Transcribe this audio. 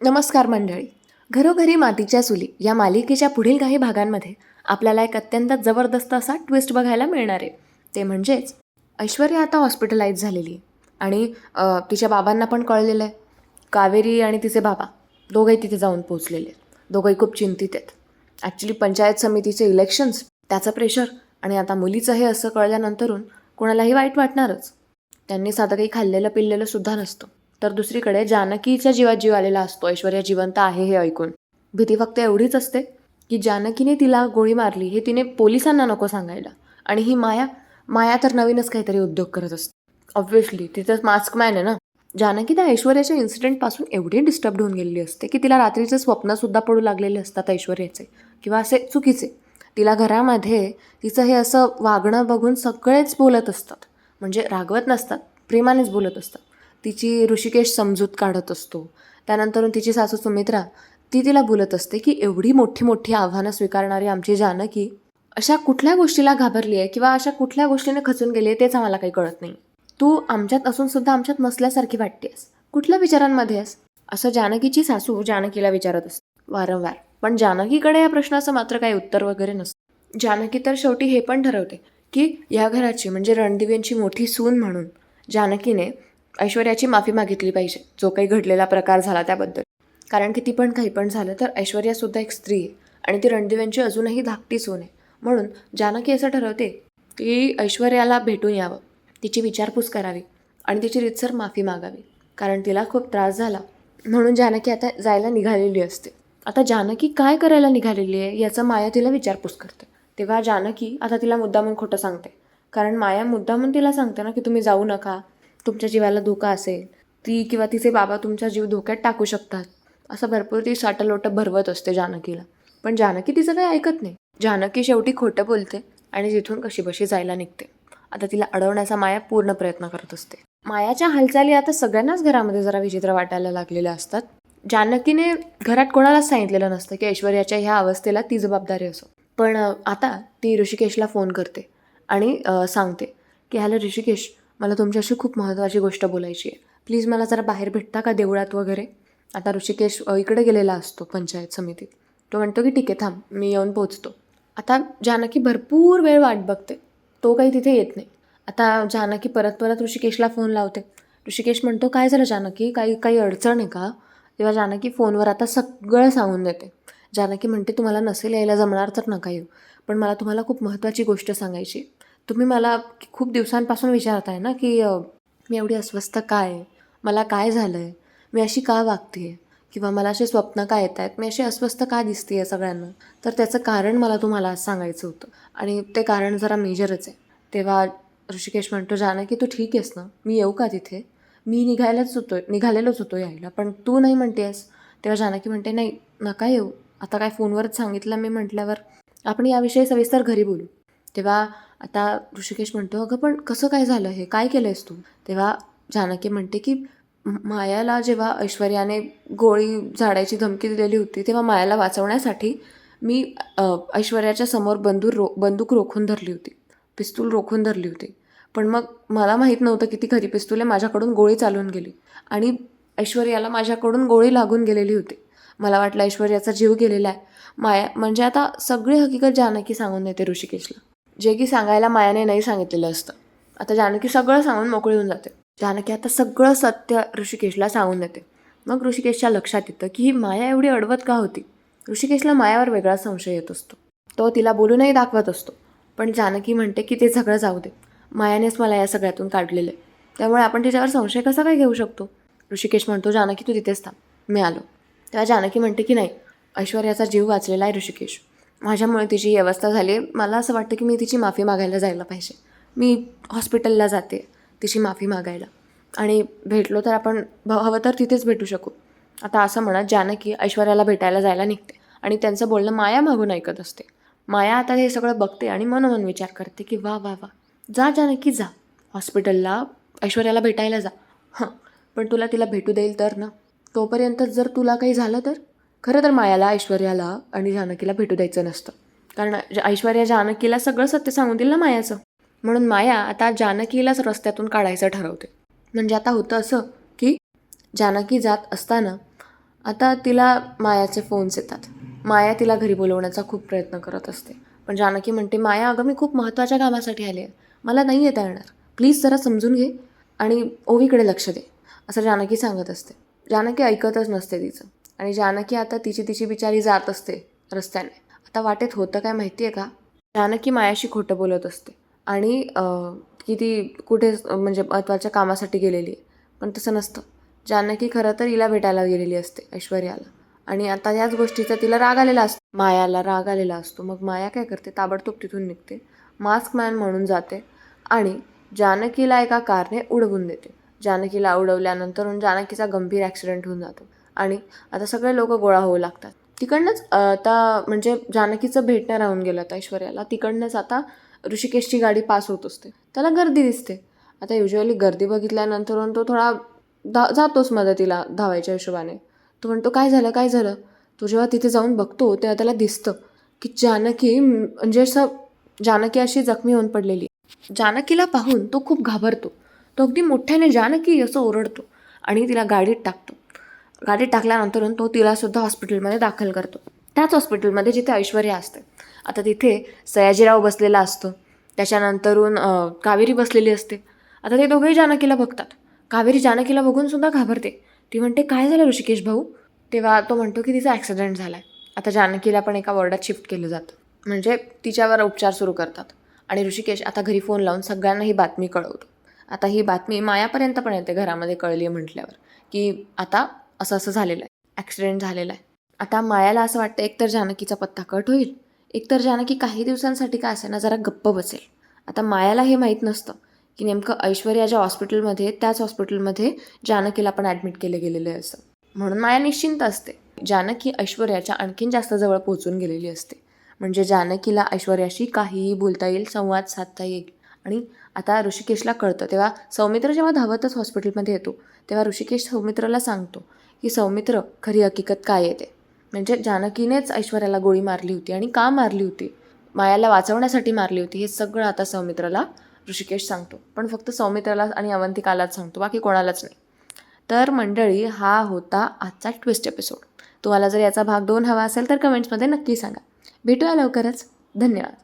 नमस्कार मंडळी. घरोघरी मातीच्या चुली या मालिकेच्या पुढील काही भागांमध्ये आपल्याला एक अत्यंत जबरदस्त असा ट्विस्ट बघायला मिळणार आहे. ते म्हणजेच ऐश्वर्या आता हॉस्पिटलाइज झालेली आहे. आणि तिच्या बाबांना पण कळलेलं आहे. कावेरी आणि तिचे बाबा दोघंही तिथे जाऊन पोचलेले आहेत. दोघंही खूप चिंतित आहेत. ॲक्च्युली पंचायत समितीचे इलेक्शन्स त्याचं प्रेशर आणि आता मुलीचं हे असं कळल्यानंतरून कोणालाही वाईट वाटणारच. त्यांनी साधं काही खाल्लेलं पिल्लेलं सुद्धा नसतं. तर दुसरीकडे जानकीच्या जीवात जीव आलेला असतो. ऐश्वर्या जिवंत आहे हे ऐकून. भीती फक्त एवढीच असते की जानकीने तिला गोळी मारली हे तिने पोलिसांना नको सांगायला. आणि ही माया माया तर नवीनच काहीतरी उद्योग करत असते. ऑब्व्हियसली तिथं मास्क मॅन आहे ना? जानकी त्या ऐश्वर्याच्या इन्सिडेंटपासून एवढी डिस्टर्ब होऊन गेलेली असते की तिला रात्रीचे स्वप्नसुद्धा पडू लागलेले असतात ऐश्वर्याचे किंवा असे चुकीचे. तिला घरामध्ये तिचं हे असं वागणं बघून सगळेच बोलत असतात. म्हणजे रागवत नसतात प्रेमानेच बोलत असतात. तिची ऋषिकेश समजूत काढत असतो. त्यानंतर तिची सासू सुमित्रा ती तिला बोलत असते की एवढी मोठी मोठी आव्हानं स्वीकारणारी आमची जानकी अशा कुठल्या गोष्टीला घाबरली आहे किंवा अशा कुठल्या गोष्टीने खचून गेली आहे तेच आम्हाला काही कळत नाही. तू आमच्यात असून सुद्धा आमच्यात नसल्यासारखी वाटतेस कुठल्या विचारांमध्ये आहेस? असं जानकीची सासू जानकीला विचारत असते. वारंवार. पण जानकीकडे या प्रश्नाचं मात्र काही उत्तर वगैरे नसतं. जानकी तर शेवटी हे पण ठरवते की या घराची म्हणजे रणदिव्यांची मोठी सून म्हणून जानकीने ऐश्वर्याची माफी मागितली पाहिजे. जो काही घडलेला प्रकार झाला त्याबद्दल. कारण किती पण काही पण झालं तर ऐश्वर्यासुद्धा एक स्त्री आहे. आणि ती रणदिव्यांची अजूनही धाकटी सोन आहे. म्हणून जानकी असं ठरवते की ऐश्वर्याला भेटून यावं. तिची विचारपूस करावी. आणि तिची रितसर माफी मागावी. कारण तिला खूप त्रास झाला. म्हणून जानकी आता जायला निघालेली असते. आता जानकी काय करायला निघालेली आहे याचं माया तिला विचारपूस करते. तेव्हा जानकी आता तिला मुद्दामून खोटं सांगते. कारण माया मुद्दामून तिला सांगते ना की तुम्ही जाऊ नका. तुमच्या जीवाला धोका असेल ती किंवा तिचे बाबा तुमचा जीव धोक्यात टाकू शकतात. असं भरपूर ती साटलोटं भरवत असते जानकीला. पण जानकी तिचं काही ऐकत नाही. जानकी शेवटी खोटं बोलते आणि तिथून कशी बशी जायला निघते. आता तिला अडवण्याचा माया पूर्ण प्रयत्न करत असते. मायाच्या हालचाली आता सगळ्यांनाच घरामध्ये जरा विचित्र वाटायला लागलेल्या असतात. जानकीने घरात कोणालाच सांगितलेलं नसतं की ऐश्वर्याच्या ह्या अवस्थेला ती जबाबदारी असो. पण आता ती ऋषिकेशला फोन करते आणि सांगते की हॅलो ऋषिकेश मला तुमच्याशी खूप महत्त्वाची गोष्ट बोलायची आहे. प्लीज मला जरा बाहेर भेटता का देवळात वगैरे? आता ऋषिकेश इकडे गेलेला असतो पंचायत समितीत तो म्हणतो की ठीक आहे थांब मी येऊन पोचतो आता जानकी भरपूर वेळ वाट बघते. तो काही तिथे येत नाही. आता जानकी परत परत ऋषिकेशला फोन लावते. ऋषिकेश म्हणतो काय झालं जानकी? काही काही अडचण आहे का? तेव्हा जानकी फोनवर आता सगळं सांगून देते. जानकी म्हणते तुम्हाला नसेल यायला जमणार तर नका येऊ. पण मला तुम्हाला खूप महत्त्वाची गोष्ट सांगायची आहे. तुम्ही मला खूप दिवसांपासून विचारताय ना की मी एवढी अस्वस्थ काय? आहे मला काय झालं आहे मी अशी का वागते आहे किंवा मला असे स्वप्न का येत आहेत मी अशी अस्वस्थ का दिसते आहे सगळ्यांना? तर त्याचं कारण मला तुम्हाला सांगायचं होतं. आणि ते कारण जरा मेजरच आहे. तेव्हा ऋषिकेश म्हणतो जानकी तू ठीक आहेस ना? मी येऊ का तिथे? मी निघायलाच होतो निघालेलोच होतो यायला. पण तू नाही म्हणतेस. तेव्हा जानकी म्हणते नाही नका येऊ. आता काय फोनवरच सांगितलं मी म्हटल्यावर आपण याविषयी सविस्तर घरी बोलू. तेव्हा आता ऋषिकेश म्हणतो अगं पण कसं काय झालं? हे काय केलं आहेस तू? तेव्हा जानकी म्हणते की मायाला जेव्हा ऐश्वर्याने गोळी झाडायची धमकी दिलेली होती तेव्हा मायाला वाचवण्यासाठी मी ऐश्वर्याच्या समोर बंदूर रो बंदूक रोखून धरली होती. पिस्तूल रोखून धरली होती. पण मग मला माहीत नव्हतं की ती खरी पिस्तूल आहे माझ्याकडून गोळी चालून गेली आणि ऐश्वर्याला माझ्याकडून गोळी लागून गेलेली होती. मला वाटलं ऐश्वर्याचा जीव गेलेला आहे. माया म्हणजे आता सगळी हकीकत जानकी सांगून देते ऋषिकेशला. जे की सांगायला मायाने नाही सांगितलेलं असतं. आता जानकी सगळं सांगून मोकळी होऊन जाते. जानकी आता सगळं सत्य ऋषिकेशला सांगून देते. मग ऋषिकेशच्या लक्षात येतं की ही माया एवढी अडवत का होती? ऋषिकेशला मायावर वेगळा संशय येत असतो. तो तिला बोलूनही दाखवत असतो. पण जानकी म्हणते की ते सगळं जाऊ दे. मायानेच मला या सगळ्यातून काढलेलं आहे. त्यामुळे आपण तिच्यावर संशय कसा काय घेऊ शकतो? ऋषिकेश म्हणतो जानकी तू तिथेच थांब. मी आलो. तेव्हा जानकी म्हणते की नाही ऐश्वर्याचा जीव वाचलेला आहे ऋषिकेश. माझ्यामुळे तिची ही अवस्था झाली. आहे मला असं वाटतं की मी तिची माफी मागायला जायला पाहिजे. मी हॉस्पिटलला जाते तिची माफी मागायला. आणि भेटलो तर आपण भ- हवं तर तिथेच भेटू शकू. आता असं म्हणत जानकी ऐश्वर्याला भेटायला जायला निघते आणि त्यांचं बोलणं माया मागून ऐकत असते. माया आता हे सगळं बघते आणि मनोमन विचार करते की वा वा वा. जा जानकी जा. हॉस्पिटलला ऐश्वर्याला भेटायला जा. हां पण तुला तिला भेटू देईल तर ना? तोपर्यंत जर तुला काही झालं तर? खरं तर मायाला ऐश्वर्याला आणि जानकीला भेटू द्यायचं नसतं. कारण ऐश्वर्या जानकीला सगळं सत्य सांगून दिलं ना मायाचं. म्हणून माया आता जानकीलाच रस्त्यातून काढायचं ठरवते. म्हणजे आता होतं असं की जानकी जात असताना आता तिला मायाचे फोन्स येतात. माया तिला घरी बोलवण्याचा खूप प्रयत्न करत असते. पण जानकी म्हणते माया अगं मी खूप महत्त्वाच्या कामासाठी आले आहे. मला नाही येता येणार. प्लीज जरा समजून घे आणि ओवीकडे लक्ष दे. असं जानकी सांगत असते. जानकी ऐकतच नसते तिचं. आणि जानकी आता तिची तिची बिचारी जात असते रस्त्याने. आता वाटेत होतं काय माहिती आहे का? जानकी मायाशी खोटं बोलत असते. आणि की ती कुठे म्हणजे महत्त्वाच्या कामासाठी गेलेली आहे. पण तसं नसतं. जानकी खरं तर हिला भेटायला गेलेली असते ऐश्वर्याला. आणि आता याच गोष्टीचा तिला राग आलेला असतो. मायाला राग आलेला असतो. मग माया काय करते? ताबडतोब तिथून निघते. मास्क मॅन म्हणून जाते. आणि जानकीला एका कारने उडवून देते. जानकीला उडवल्यानंतर जानकीचा गंभीर ॲक्सिडेंट होऊन जातो. आणि आता सगळे लोक गोळा होऊ लागतात. तिकडनंच आता म्हणजे जानकीचं भेटणं राहून गेलं आता ऐश्वर्याला. तिकडनंच आता ऋषिकेशची गाडी पास होत असते. त्याला गर्दी दिसते. आता युजली गर्दी बघितल्यानंतर तो थोडा धा जातोच मदतीला धावायच्या हिशोबाने. तो म्हणतो काय झालं? काय झालं? तो जेव्हा तिथे जाऊन बघतो तेव्हा त्याला दिसतं की जानकी म्हणजे असं जानकी अशी जखमी होऊन पडलेली जानकीला पाहून तो खूप घाबरतो. तो अगदी मोठ्याने जानकी असं ओरडतो आणि तिला गाडीत टाकतो. गाडीत टाकल्यानंतर तो तिलासुद्धा हॉस्पिटलमध्ये दाखल करतो. त्याच हॉस्पिटलमध्ये जिथे ऐश्वर्या असते. आता तिथे सयाजीराव बसलेला असतो. त्याच्यानंतरून कावेरी बसलेली असते. आता ते दोघेही जानकीला बघतात. कावेरी जानकीला बघूनसुद्धा घाबरते. ती म्हणते काय झालं ऋषिकेश भाऊ? तेव्हा तो म्हणतो की तिचा ॲक्सिडेंट झाला आहे आता जानकीला पण एका वॉर्डात शिफ्ट केलं जातं. म्हणजे तिच्यावर उपचार सुरू करतात. आणि ऋषिकेश आता घरी फोन लावून सगळ्यांना ही बातमी कळवतो. आता ही बातमी मायापर्यंत पण येते घरामध्ये कळली आहे म्हटल्यावर. की आता असं असं झालेलं आहे. ॲक्सिडेंट झालेला आहे. आता मायाला असं वाटतं एकतर जानकीचा पत्ता कट होईल. एकतर जानकी काही दिवसांसाठी काय असेना जरा गप्प बसेल. आता मायाला हे माहीत नसतं की नेमकं ऐश्वर्या ज्या हॉस्पिटलमध्ये त्याच हॉस्पिटलमध्ये जानकीला पण ॲडमिट केलं गेलेलं आहे असं म्हणून माया निश्चिंत असते. जानकी ऐश्वर्याच्या आणखीन जास्त जवळ पोहोचून गेलेली असते. म्हणजे जानकीला ऐश्वर्याशी काहीही बोलता येईल संवाद साधता येईल. आणि आता ऋषिकेशला कळतं. तेव्हा सौमित्र जेव्हा धावतच हॉस्पिटलमध्ये येतो तेव्हा ऋषिकेश सौमित्रला सांगतो की सौमित्र खरी हकीकत काय येते म्हणजे जानकीनेच ऐश्वर्याला गोळी मारली होती आणि का मारली होती? मायाला वाचवण्यासाठी मारली होती हे सगळं आता सौमित्राला ऋषिकेश सांगतो. पण फक्त सौमित्राला आणि अवंतिकालाच सांगतो बाकी कोणालाच नाही. तर मंडळी हा होता आजचा ट्विस्ट एपिसोड तुम्हाला जर याचा भाग दोन हवा असेल तर कमेंट्समध्ये नक्की सांगा. भेटूया लवकरच. धन्यवाद.